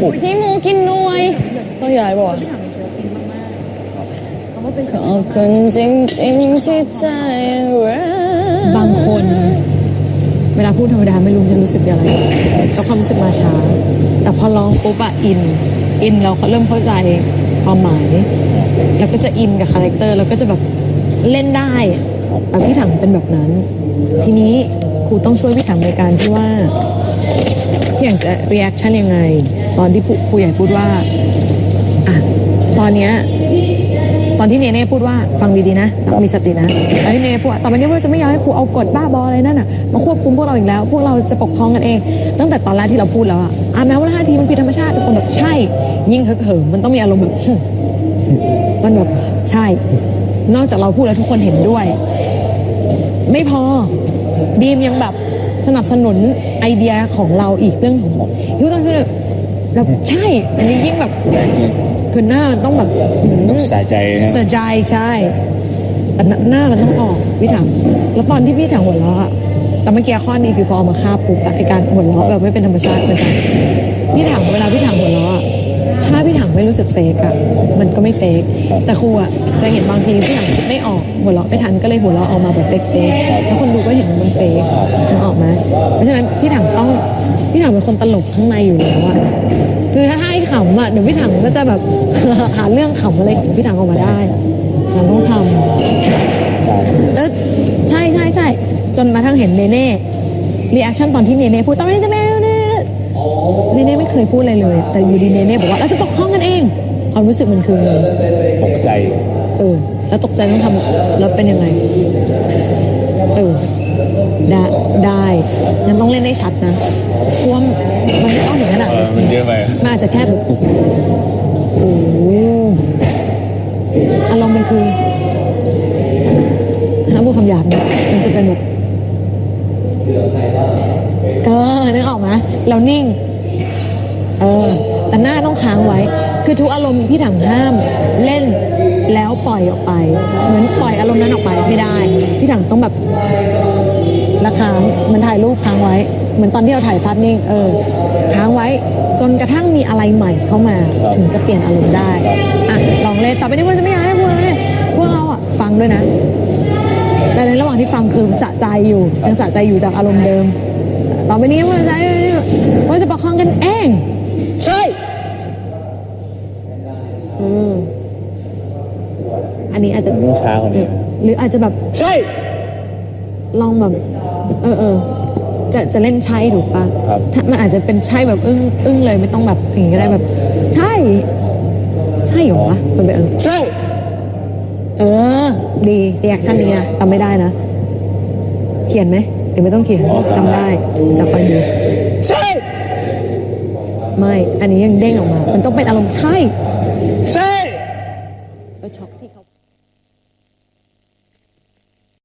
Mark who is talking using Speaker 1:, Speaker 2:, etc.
Speaker 1: ปลุก
Speaker 2: พี่หมูกินหน่วยต้องย้ายบ่
Speaker 3: พี่ถามเฉยๆอินมากๆคำว่าเป็น
Speaker 2: ขอบคุณจริงๆที่ใจรัก
Speaker 3: บางคน เวลาพูดธรรมดาไม่รู้จะรู้สึกอะไรก็ความรู้สึกมาช้า แต่พอร้องปุ๊บอะอิน อินเราก็เริ่มเข้าใจความหมาย แล้วก็จะอินกับคาแรคเตอร์แล้วก็จะแบบเล่นได้ แต่พี่ถังเป็นแบบนั้น ทีนี้ครูต้องช่วยพี่ถังในการที่ว่าพี่ถังจะรีแอคชั่นยังไง ตอนที่ครูใหญ่พูดว่าอะตอนเนี้ยตอนที่เนเน่พูดว่าฟังดีๆนะมีสตินะตอนที่เนเน่พูดตอไปนี้ว่าจะไม่ยอมให้ครูเอากฎบ้าบออะไรนั่นน่ะมาควบคุมพวกเราอีกแล้ว พวกเราจะปกครองกันเอง ตั้งแต่ตอนแรกที่เราพูดแล้วอะอะแม้ว่าท่าทีมันผิดธรรมชาติทุกคนแบบใช่ ยิ่งฮึกเหิมมันต้องมีอารมณ์แบบมันแบบใช่ นอกจากเราพูดแล้วทุกคนเห็นด้วย ไม่พอบีมยังแบบสนับสนุนไอเดียของเราอีกเรื่องของยุต้องคือ แบบใช่ อันนี้ยิ่งแบบ
Speaker 1: แรงขึ้น
Speaker 3: คือหน้ามันต้องแบบหืม
Speaker 1: สะใจนะ
Speaker 3: เสียใจใช่แต่หน้าหน้ามันต้องออกพี่ถังแล้วตอนที่พี่ถังหัวเราะอะแต่เมื่อกี้ข้อนี้คือพอเอามาคาบปุ๊บอะไอการหัวเราะแบบไม่เป็นธรรมชาติมันจะพี่ถังเวลาพี่ถังหัวเราะอะถ้าพี่ถัง ไม่รู้สึกเฟกอะมันก็ไม่เฟกแต่ครูอะจะเห็นบางทีพี่ถังไม่ออกหัวเราะไม่ทันก็เลยหัวเราะออกมาแบบเฟกเฟกแล้วคนดูก็เห็นว่ามันเฟกมันออกไหมเพราะฉะนั้นพี่ถังต้องพี่ถังเป็นคนตลกข้างในอยู่แล้วอะคือถ้าให้ขำอะเดี๋ยวพี่ถังก็จะแบบหาเรื่องขำอะไรของพี่ถังออกมาได้เราต้องทำแล้วใช่ใช่ใช่จนมาทั้งเห็นเนเน่รีแอคชั่นตอนที่เนเน่พูดตอนนี้จะแม่ เน่เนเน่ไม่เคยพูดอะไรเลย แต่อยู่ดีเนเน่บอกว่าเราจะปกครองกันเองความรู้สึกมันคือไง
Speaker 1: ตกใจ
Speaker 3: เออ แล้วตกใจต้องทำแล้วเป็นยังไงเออได้ได้งั้นต้องเล่นได้ชัดนะเพราะว่ามันไม่ต้องถึงขนาด
Speaker 1: เออมันเยอะไป
Speaker 3: มันอาจจะแค่แบบโอ้โหอารมณ์มันคือถ้าพูดคำหยาบเนี่ยมันจะเป็นแบบ เออนึกออกไหมเรานิ่ง เออ แต่หน้าต้องค้างไว้ คือทุกอารมณ์พี่ถังห้ามเล่นแล้วปล่อยออกไป เหมือนปล่อยอารมณ์นั้นออกไปไม่ได้ พี่ถังต้องแบบละค้างเหมันถ่ายรูปค้างไว้ เหมือนตอนที่เราถ่ายภาพนิ่ง เออ ค้างไว้ จนกระทั่งมีอะไรใหม่เข้ามา ถึงจะเปลี่ยนอารมณ์ได้ อะ ลองเล่นต่อไปนี้ว่าจะไม่อยากให้พวกเราเนี่ยพวกเราอะ ฟังด้วยนะ แต่ในระหว่างที่ฟังคือสะใจอยู่ยังสะใจอยู่จากอารมณ์เดิม ต่อไปนี้ว่าจะว่าจะประคองกันเองใช่อืมอันนี้อาจจะ
Speaker 1: มันต้องช้ากว่านี้
Speaker 3: หรืออาจจะแบบใช่ลองแบบ เออเออจะจะเล่นใช่ถูกปะ
Speaker 1: ครับ
Speaker 3: ถ้ามันอาจจะเป็นใช่แบบอึ้งอึ้งเลยไม่ต้องแบบอย่างนี้ก็ได้แบบ ใช่ ใช่เหรอวะมันเป็นเออใช่ เออ ดีรีแอคชั่นนี้นะจำไม่ได้นะ เขียนไหมเดี๋ยวไม่ต้องเขียนจำได้จะฟังดูใช่ ไม่ อันนี้ยังเด้งออกมา มันต้องเป็นอารมณ์ใช่ ใช่ก็ช็อกที่เขา